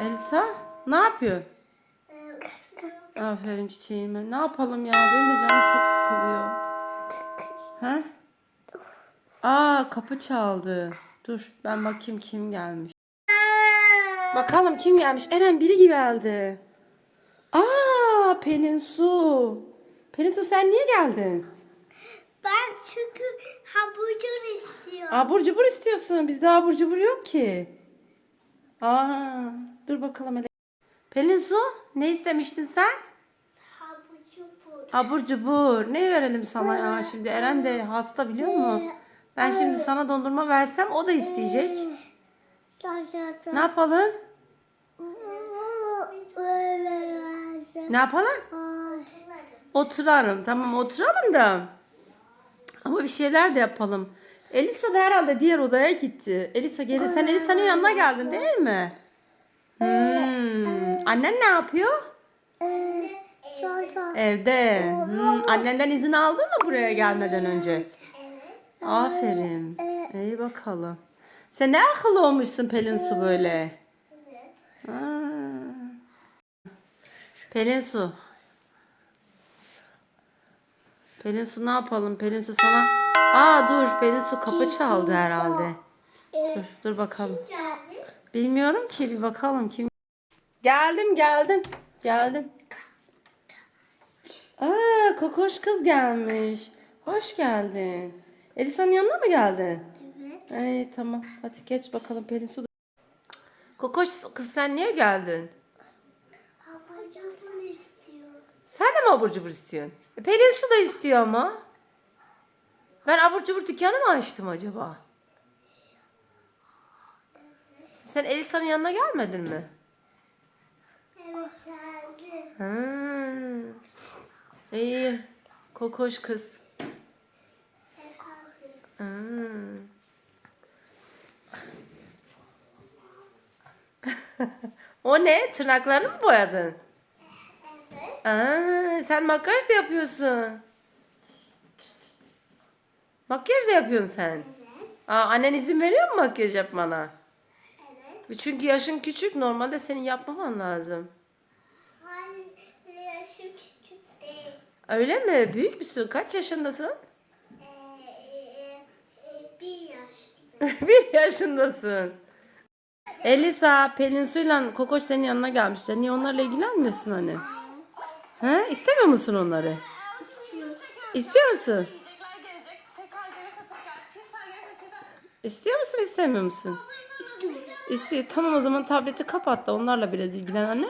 Elsa ne yapıyorsun? Aferin çiçeğime. Ne yapalım ya? Benim de canım çok sıkılıyor. Ha? Aa kapı çaldı. Dur ben bakayım kim gelmiş. Bakalım kim gelmiş. Eren biri geldi. Aa Pelin Su. Pelin Su sen niye geldin? Ben çünkü hamburger istiyorum. Abur cubur istiyorsun. Bizde abur cubur yok ki. Aa, dur bakalım hele. Pelin Su ne istemiştin sen? Hamburger. Abur cubur. Ne verelim sana ya? Şimdi Eren de hasta biliyor musun? Ben şimdi sana dondurma versem o da isteyecek. Ne yapalım? Ne yapalım? Oturalım. Tamam oturalım da. Ama bir şeyler de yapalım. Elisa da herhalde diğer odaya gitti. Elisa gelir. Sen Elisa'nın yanına geldin değil mi? Hmm. Annen ne yapıyor? Evde. Hmm. Annenden izin aldın mı buraya gelmeden önce? Aferin. İyi bakalım. Sen ne akıllı olmuşsun Pelin Su böyle. Aa. Pelin Su. Pelin Su ne yapalım? Pelin Su sana... Aa dur Pelin Su kapı çaldı herhalde. Dur, dur bakalım. Bilmiyorum ki bir bakalım kim. Geldim geldim. Geldim. Aa kokoş kız gelmiş. Hoş geldin. Elisa'nın yanına mı geldin? Evet. Ay tamam. Hadi geç bakalım Pelin Su. Kokoş kız sen niye geldin? Hamburger istiyor. Sen de mi abur cubur istiyorsun? E, Pelin Su da istiyor ama. Ben abur cubur dükkanı mı açtım acaba? Sen Elisa'nın yanına gelmedin mi? Evet geldi. Ha. İyi. Kokoş kız. Ha. o ne? Tırnaklarını mı boyadın? Evet. Aa, sen makyaj da yapıyorsun. Makyaj da yapıyorsun sen. Evet. Aa, annen izin veriyor mu makyaj yapmana? Çünkü yaşın küçük. Normalde senin yapmaman lazım. Hayır, yaşım küçük değil. Öyle mi? Büyük müsün? Kaç yaşındasın? Ee, e, e, bir yaşlı. Bir yaşındasın. Elisa, Pelin Su'yla Kokoş senin yanına gelmişler. Niye onlarla ilgilenmiyorsun hani? He? İstemiyor musun onları? İstiyor musun? İstiyor musun, istemiyor musun? İstiyor. Tamam o zaman tableti kapat da onlarla biraz ilgilen anne.